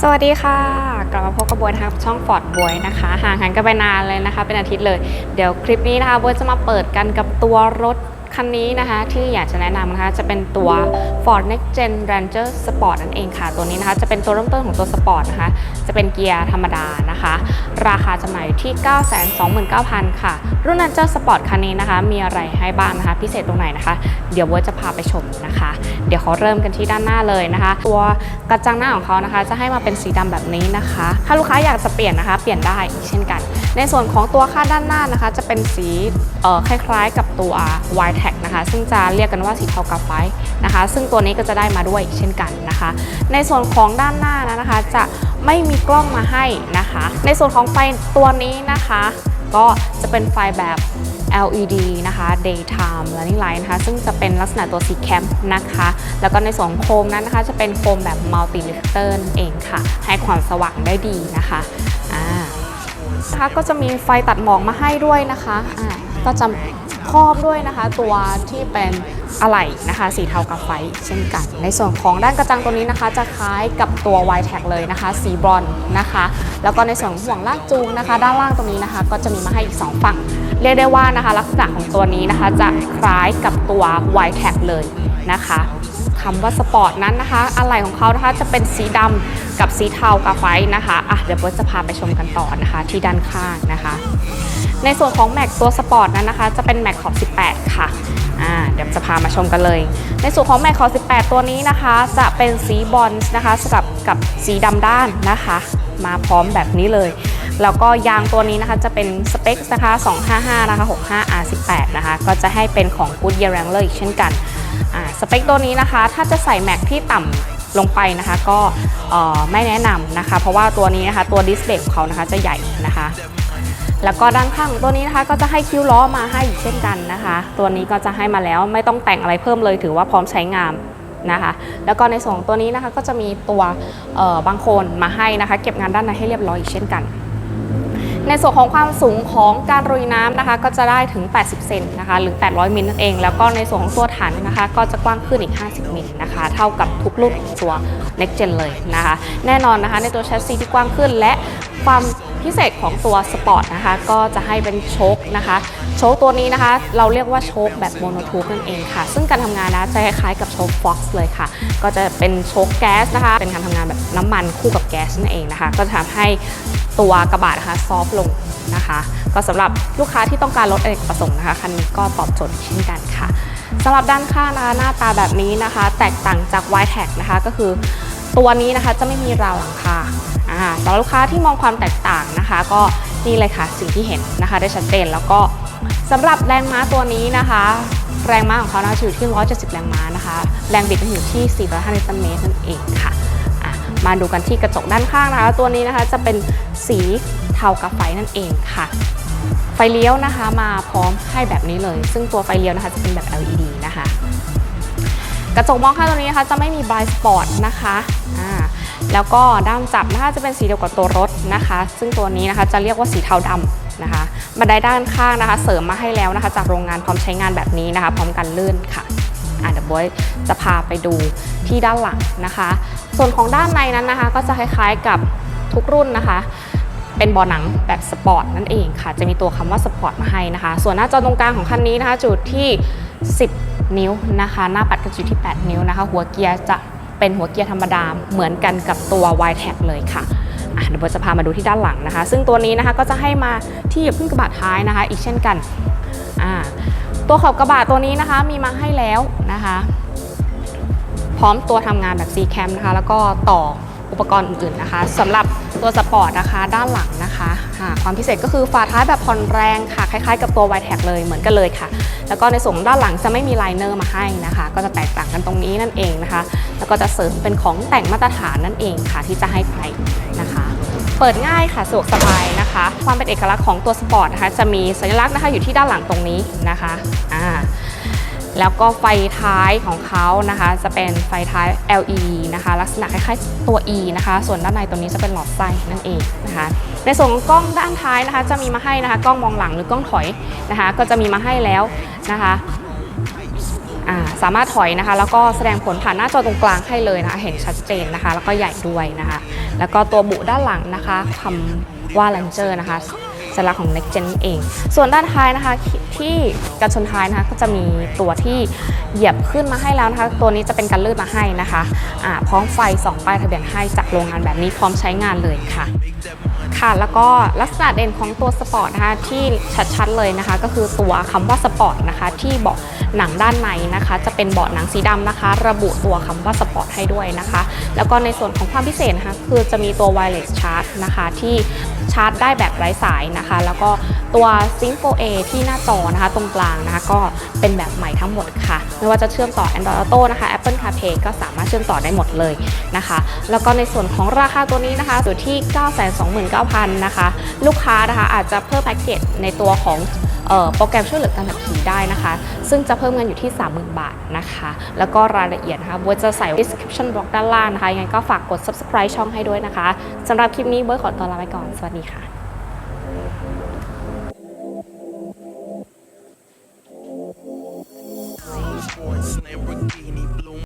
สวัสดีค่ะ กลับมาพบกับบวยนะครับช่องฟอร์ดบวยนะคะห่างหายกันไปนานเลยนะคะ เป็นอาทิตย์เลย เดี๋ยวคลิปนี้นะคะบวยจะมาเปิดกันกับตัวรถคันนี้นะคะที่อยากจะแนะนำนะคะจะเป็นตัว Ford Next Gen Ranger Sport นั่นเองค่ะ ตัวนี้นะคะจะเป็นตัวเริ่มต้นของตัว Sport นะคะ จะเป็นเกียร์ธรรมดานะคะ ราคาจำหน่ายอยู่ที่ 929,000 ค่ะ รุ่น Ranger Sport คันนี้นะคะ มีอะไรให้บ้างนะคะ พิเศษตรงไหนนะคะ เดี๋ยวบวยจะพาไปชมนะคะ ดี๋ยวเขาเริ่มกันที่ด้านหน้าเลยนะคะ ตัวกระจังหน้าของเขานะคะ จะให้มาเป็นสีดำแบบนี้นะคะ ถ้าลูกค้าอยากจะเปลี่ยนนะคะ เปลี่ยนได้เช่นกัน ในส่วนของตัวค่าด้านหน้านะคะ จะเป็นสีคล้ายๆ กับตัว y t e c นะคะ ซึ่งจะเรียกกันว่าสีเทากาไฟนะคะ ซึ่งตัวนี้ก็จะได้มาด้วยเช่นกันนะคะ ในส่วนของด้านหน้านะคะ จะไม่มีกล้องมาให้นะคะ ในส่วนของไฟตัวนี้นะคะ ก็จะเป็นไฟแบบ LED นะคะ daytime running light นะคะ ซึ่งจะเป็นลักษณะตัวสีแคมนะคะ แล้วก็ในส่วนของโคมนั้นนะคะ จะเป็นโคมแบบ multi reflector เองค่ะ ให้ความสว่างได้ดีนะคะอ่านะคะก็จะมีไฟตัดหมอกมาให้ด้วยนะคะอ่าก็จะ ครอบด้วยนะคะ ตัวที่เป็นอะไหล่นะคะ สีเทากับไฟเช่นกัน ในส่วนของด้านกระจังตัวนี้นะคะ จะคล้ายกับตัว y t a g เลยนะคะ สีบรอนนะคะ แล้วก็ในส่วนห่วงลากจูงนะคะ ด้านล่างตรงนี้นะคะ ก็จะมีมาให้อีก 2 ฝั่ง เรียกได้ว่านะคะ ลักษณะของตัวนี้นะคะ จะคล้ายกับตัว y t a g เลยนะคะคำว่าสปอร์ตนั้นนะคะ อะไหล่ของเขานะคะจะเป็นสีดำกับสีเทากาไฟนะคะอะเดี๋ยวโบทจะพาไปชมกันต่อนะคะ ที่ด้านข้างนะคะ ในส่วนของแม็กตัวสปอร์ตนั้นนะคะ จะเป็นแม็กขอบ18 ค่ะอ่าเดี๋ยวจะพามาชมกันเลย ในส่วนของแม็กขอบ18 ตัวนี้นะคะ จะเป็นสีบอลส์นะคะสลับกับสีดำด้านนะคะ มาพร้อมแบบนี้เลย แล้วก็ยางตัวนี้นะคะจะเป็นสเปคนะคะ 255 นะคะ 65 R18 นะคะ ก็จะให้เป็นของ Goodyear Wrangler อีกเช่นกันอ่าสเปคตัวนี้นะคะ ถ้าจะใส่แม็กที่ต่ำลงไปนะคะ ก็ไม่แนะนำนะคะ เพราะว่าตัวนี้นะคะ ตัวดิสเบกของเขานะคะจะใหญ่นะคะ แล้วก็ด้านข้างตัวนี้นะคะก็จะให้คิ้วล้อมาให้อีกเช่นกันนะคะ ตัวนี้ก็จะให้มาแล้วไม่ต้องแต่งอะไรเพิ่มเลยถือว่าพร้อมใช้งานนะคะ แล้วก็ในส่วนตัวนี้นะคะก็จะมีตัวบางโคนมาให้นะคะ เก็บงานด้านในให้เรียบร้อยอีกเช่นกันในส่วนของความสูงของการรุยน้ำนะคะ ก็จะได้ถึง 80 เซนนะคะ หรือ 800 มิลนั่นเอง แล้วก็ในส่วนของตัวถังนะคะ ก็จะกว้างขึ้นอีก 50 มิลนะคะ เท่ากับทุกรุ่นของตัว Next Gen เลยนะคะ แน่นอนนะคะ ในตัวแชสซีที่กว้างขึ้นและความ พิเศษของตัวสปอร์ตนะคะก็จะให้เป็นโชคนะคะโชคตัวนี้นะคะ เราเรียกว่าโชคแบบโมโนทูปนั่นเองค่ะ ซึ่งการทำงานนะจะคล้ายๆกับโชค Fox เลยค่ะ ก็จะเป็นโชคแก๊สนะคะ เป็นการทำงานแบบน้ำมันคู่กับแก๊สนั่นเองนะคะ ก็จะทำให้ตัวกระบะนะคะซอฟลงนะคะ ก็สำหรับลูกค้าที่ต้องการลดเนกประสงค์นะคะคันนี้ก็ตอบโจทย์เช่นกันค่ะสำหรับด้านข้างนะคะหน้าตาแบบนี้นะคะ แตกต่างจาก y t a g นะคะก็คือตัวนี้นะคะจะไม่มีราวหลังคา อ่าสำหรับลูกค้าที่มองความแตกต่างนะคะ ก็นี่เลยค่ะสิ่งที่เห็นนะคะ ได้ชัดเจนแล้วก็สำหรับแรงม้าตัวนี้นะคะ แรงม้าของเขานะคะจะอยู่ที่ 170 แรงม้านะคะ แรงบิดจะอยู่ที่ 405นิวตันเมตรนั่นเองค่ะมาดูกันที่กระจกด้านข้างนะคะ ตัวนี้นะคะจะเป็นสีเทากาไฟนั่นเองค่ะ ไฟเลี้ยวนะคะมาพร้อมให้แบบนี้เลย ซึ่งตัวไฟเลี้ยวนะคะจะเป็นแบบ LED นะคะ กระจกมองข้างตัวนี้นะคะจะไม่มีบ i สปอร์ตนะคะอ่า แล้วก็ด้ามจับนะคะจะเป็นสีเดียวกับตัวรถนะคะ ซึ่งตัวนี้นะคะจะเรียกว่าสีเทาดำนะคะบันไดด้านข้างนะคะ เสริมมาให้แล้วนะคะ จากโรงงานพร้อมใช้งานแบบนี้นะคะ พร้อมกันลื่นค่ะอะเดี๋ยวบอยจะพาไปดูที่ด้านหลังนะคะ ส่วนของด้านในนั้นนะคะ ก็จะคล้ายๆกับทุกรุ่นนะคะ เป็นเบอหนังแบบสปอร์ตนั่นเองค่ะ จะมีตัวคำว่าสปอร์ตมาให้นะคะ ส่วนหน้าจอตรงกลางของคันนี้นะคะ จุดที่ 10 นิ้วนะคะ หน้าปัดก็จุดที่ 8 นิ้วนะคะ หัวเกียร์จะ เป็นหัวเกียร์ธรรมดาเหมือนกันกับตัว y t a c เลยค่ะอะเดี๋ยวจะพามาดูที่ด้านหลังนะคะ ซึ่งตัวนี้นะคะก็จะให้มาที่ขึ้นกระบะท้ายนะคะ อีกเช่นกันอ่าตัวขอบกระบะตัวนี้นะคะมีมาให้แล้วนะคะ พร้อมตัวทำงานแบบ C cam นะคะ แล้วก็ต่อ อุปกรณ์อื่นๆนะคะสำหรับตัวสปอร์ตนะคะด้านหลังนะคะอ่าความพิเศษก็คือฝาท้ายแบบผ่อนแรงค่ะคล้ายๆ กับตัว y t a g เลยเหมือนกันเลยค่ะ แล้วก็ในส่วนด้านหลังจะไม่มีไลเนอร์มาให้นะคะ ก็จะแตกต่างกันตรงนี้นั่นเองนะคะ แล้วก็จะเสริมเป็นของแต่งมาตรฐานนั่นเองค่ะที่จะให้ไปนะคะเปิดง่ายค่ะสะดวกสบายนะคะ ความเป็นเอกลักษณ์ของตัวสปอร์ตนะคะจะมีสัญลักษณ์นะคะอยู่ที่ด้านหลังตรงนี้นะคะอ่า แล้วก็ไฟท้ายของเขานะคะ จะเป็นไฟท้าย LED นะคะ ลักษณะคล้ายๆตัว E นะคะ ส่วนด้านในตรงนี้จะเป็นหลอดไฟนั่นเองนะคะ ในส่วนของกล้องด้านท้ายนะคะ จะมีมาให้นะคะ กล้องมองหลังหรือกล้องถอยนะคะ ก็จะมีมาให้แล้วนะคะาสามารถถอยนะคะ แล้วก็แสดงผลผ่านหน้าจอตรงกลางให้เลยนะคะเห็นชัดเจนนะคะ แล้วก็ใหญ่ด้วยนะคะ แล้วก็ตัวบุด้านหลังนะคะคำว่า Ranger นะคะ สัญลักษณ์ของ Next Gen นั่นเอง ส่วนด้านท้ายนะคะที่กันชนท้ายนะคะก็จะมีตัวที่เหยียบขึ้นมาให้แล้วนะคะ ตัวนี้จะเป็นการลื่นมาให้นะคะอ่าพร้อมไฟสองป้ายทะเบียนให้จากโรงงานแบบนี้พร้อมใช้งานเลยค่ะค่ะแล้วก็ลักษณะเด่นของตัวสปอร์ตนะคะที่ชัดๆเลยนะคะ ก็คือตัวคำว่าสปอร์ตนะคะที่เบาะหนังด้านในนะคะ จะเป็นเบาะหนังสีดำนะคะ ระบุตัวคำว่าสปอร์ตให้ด้วยนะคะ แล้วก็ในส่วนของความพิเศษนะคะคือจะมีตัว wireless charge นะคะที่ ชาร์จได้แบบไร้สายนะคะ แล้วก็ตัว Sync 4A ที่หน้าจอนะคะ ตรงกลางนะคะ ก็เป็นแบบใหม่ทั้งหมดค่ะ ไม่ว่าจะเชื่อมต่อ Android Auto นะคะ Apple CarPlay ก็สามารถเชื่อมต่อได้หมดเลยนะคะ แล้วก็ในส่วนของราคาตัวนี้นะคะอยู่ที่ 929,000 นะคะ ลูกค้านะคะอาจจะเพิ่มแพ็กเกจในตัวของ โปรแกรมช่วยเหลือการขับขี่ได้นะคะ ซึ่งจะเพิ่มเงินอยู่ที่ 30,000 บาทนะคะ แล้วก็รายละเอียดนะคะบัวจะใส่ description box ด้านล่างนะคะยังไงก็ฝากกด subscribe ช่องให้ด้วยนะคะสำหรับคลิปนี้เบอร์ขอตัวลาไปก่อน สวัสดีค่ะ